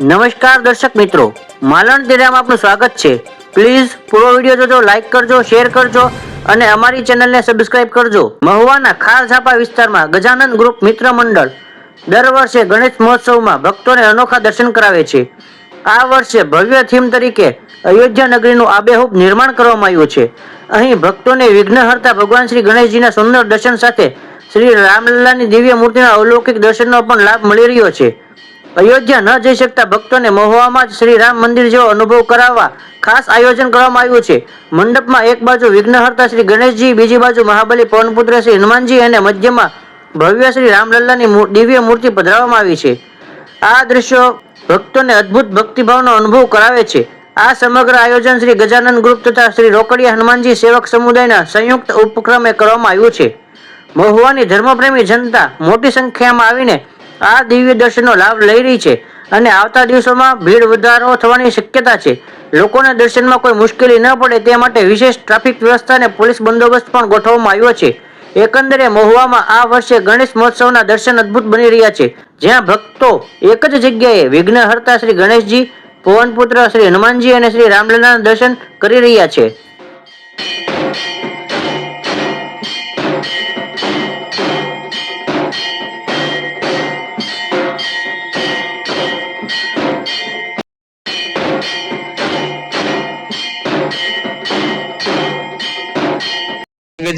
નમસ્કાર દર્શક મિત્રો, માલણ તેરામાં આપનું સ્વાગત છે. પ્લીઝ પૂરો વીડિયો જોજો લાઇક કરજો શેર કરજો અને અમારી ચેનલને સબસ્ક્રાઇબ કરજો. મહુવાના ખાર છાપા વિસ્તારમાં ગજાનંદ ગ્રુપ મિત્ર મંડળ દર વર્ષે ગણેશ મહોત્સવમાં ભક્તોને અનોખા દર્શન કરાવે છે. આ વર્ષે ભવ્ય થીમ તરીકે અયોધ્યા નગરીનું આબેહૂબ નિર્માણ કરવામાં આવ્યું છે. અહીં ભક્તોને વિઘ્નહર્તા ભગવાન શ્રી ગણેશજીના સુંદર દર્શન સાથે શ્રી રામલલ્લાની દિવ્ય મૂર્તિના અલૌકિક દર્શનનો પણ લાભ મળી રહ્યો છે. અયોધ્યા ન જઈ શકતા ભક્તોને મહુવામાં જ શ્રી રામ મંદિર જેવો અનુભવ કરાવવા ખાસ આયોજન કરવામાં આવ્યું છે. મંડપમાં એક બાજુ વિઘ્નહર્તા શ્રી ગણેશજી, બીજી બાજુ મહાબલી પવનપુત્ર શ્રી હનુમાનજી અને મધ્યમાં ભવ્ય શ્રી રામલલ્લાની દિવ્ય મૂર્તિ પધરાવવામાં આવી છે. આ દ્રશ્યો ભક્તોને અદ્ભુત ભક્તિભાવનો અનુભવ કરાવે છે. આ સમગ્ર આયોજન શ્રી ગજાનંદ ગ્રુપ તથા શ્રી રોકડિયા હનુમાનજી સેવક સમુદાયના સંયુક્ત ઉપક્રમે કરવામાં આવ્યું છે. મહુવાની ધર્મપ્રેમી જનતા મોટી સંખ્યામાં આવીને આ દિવ્ય દર્શનનો લાભ લઈ રહી છે અને આવતા દિવસોમાં ભીડ વધારો થવાની શક્યતા છે. લોકોને દર્શનમાં કોઈ મુશ્કેલી ન પડે તે માટે વિશેષ ટ્રાફિક વ્યવસ્થા અને પોલીસ બંદોબસ્ત પણ ગોઠવવામાં આવ્યો છે. એકંદરે મહુવામાં આ વર્ષે ગણેશ મહોત્સવના દર્શન અદ્ભુત બની રહ્યા છે. જ્યાં ભક્તો એક જ જગ્યાએ વિઘ્નહર્તા શ્રી ગણેશજી, પવનપુત્ર શ્રી હનુમાનજી અને શ્રી રામલલ્લાના દર્શન કરી રહ્યા છે.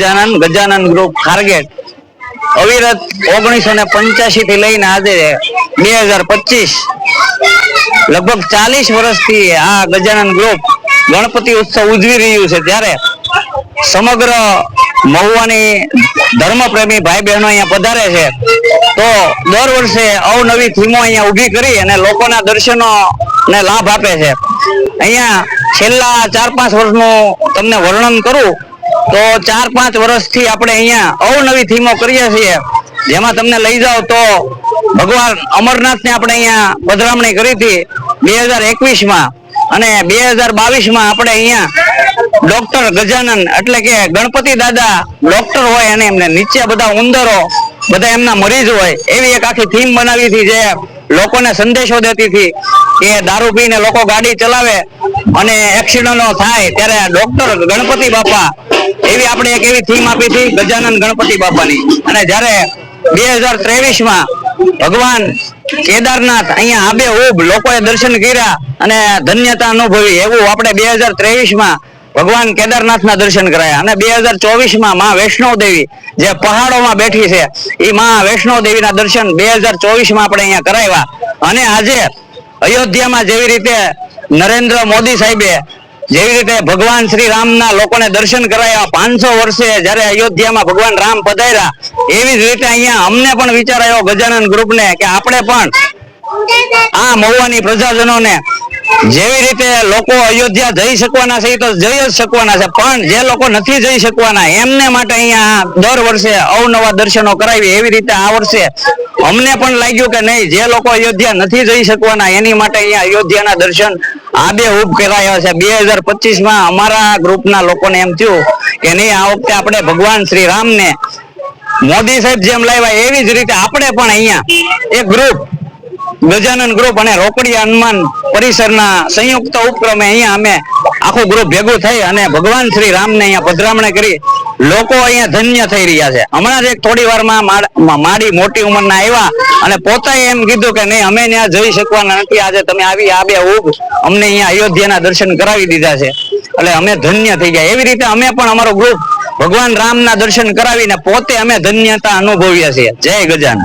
ગજાનંદ ગજાનન ગ્રુપ ખારગેટ અવિરત ઓગણીસો ને પંચ્યાસી થી લઈને આજે બે હજાર પચીસ. લગભગ ચાલીસ વર્ષથી આ ગજાનન ગ્રુપ ગણપતિ ઉત્સવ ઉજવી રહ્યું છે. ત્યારે સમગ્ર મહુવાની ધર્મપ્રેમી ભાઈ બહેનો અહીંયા પધારે છે. તો દર વર્ષે અવનવી થીમો અહીંયા ઊભી કરી અને લોકોના દર્શનો ને લાભ આપે છે. અહીંયા છેલ્લા ચાર પાંચ વર્ષનું તમને વર્ણન કરું. તો ચાર પાંચ વર્ષથી આપણે અહીંયા અવનવી થીમો કરીએ છીએ. જેમાં તમને લઈ જાઓ તો ભગવાન અમરનાથને આપણે અહીંયા પધરામણી કરી હતી બે હજાર એકવીસમાં. અને બે હજાર બાવીસમાં આપણે અહીંયા ડોક્ટર ગજાનન એટલે કે ગણપતિ દાદા ડોક્ટર હોય અને એમને નીચે બધા ઉંદરો બધા એમના મરીજ હોય એવી એક આખી થીમ બનાવી હતી જે લોકોને સંદેશો દેતી હતી કે દારૂ પીને લોકો ગાડી ચલાવે અને એક્સિડન્ટો થાય ત્યારે ડોક્ટર ગણપતિ બાપા એવી આપણે એક એવી થીમ આપી હતી ગજાનન ગણપતિ બાપાની. અને જ્યારે બે હજાર ત્રેવીસમાં ભગવાન કેદારનાથ અહીંયા આબે ઉભ લોકોએ દર્શન કર્યા અને ધન્યતા અનુભવી, એવું આપણે બે હજાર ત્રેવીસમાં ભગવાન કેદારનાથના દર્શન કરાયા. અને બે હજાર ચોવીસમાં વૈષ્ણવ દેવી જે પહાડોમાં બેઠી છે એ માં વૈષ્ણવ દેવીના દર્શન બે હજાર ચોવીસમાં આપણે અહીંયા કરાવ્યા. અને આજે અયોધ્યામાં જેવી રીતે નરેન્દ્ર મોદી સાહેબે જેવી રીતે ભગવાન શ્રી રામના લોકોને દર્શન કરાયા પાંચસો વર્ષે જયારે અયોધ્યામાં ભગવાન રામ પધાર્યા, એવી જ રીતે અહીંયા અમને પણ વિચાર આવ્યો ગજાનન ગ્રુપને કે આપણે પણ આ મહુવાની પ્રજાજનોને જેવી રીતે લોકો અયોધ્યા જઈ શકવાના છે તો જઈ જ શકવાના છે, પણ જે લોકો નથી જઈ શકવાના, એમને માટે અહીંયા દર વર્ષે અવનવા દર્શનો કરાવી, એવી રીતે આ વર્ષે અમને પણ લાગ્યું કે નહીં, જે લોકો અયોધ્યા નથી જઈ શકવાના, એની માટે અહીંયા અયોધ્યાના દર્શન આબે ઉભ કરાયા છે. બે હજાર પચીસમાં અમારા ગ્રુપના લોકોને એમ થયું કે નહીં, આ વખતે આપણે ભગવાન શ્રી રામને મોદી સાહેબ જેમ લાવ્યા, એવી જ રીતે આપણે પણ અહીંયા એક ગ્રુપ, ગજાનન ગ્રુપ અને રોકડિયા હનુમાન પરિસરના સંયુક્ત ઉપક્રમે અહીંયા અમે આખું ગ્રુપ ભેગું થઈ અને ભગવાન શ્રી રામને અહીંયા પધરામણે કરી. લોકો અહીંયા ધન્ય થઈ રહ્યા છે. હમણાં જ એક થોડી વારમાં માડી મોટી ઉંમરના આવ્યા અને પોતે એમ કીધું કે નહીં, અમે ત્યાં જઈ શકવાના નથી, આજે તમે આવી, આ બે ઉભ અમને અહીંયા અયોધ્યાના દર્શન કરાવી દીધા છે. એટલે અમે ધન્ય થઈ ગયા. એવી રીતે અમે પણ અમારો ગ્રુપ ભગવાન રામના દર્શન કરાવીને પોતે અમે ધન્યતા અનુભવીએ છીએ. જય ગજાનન.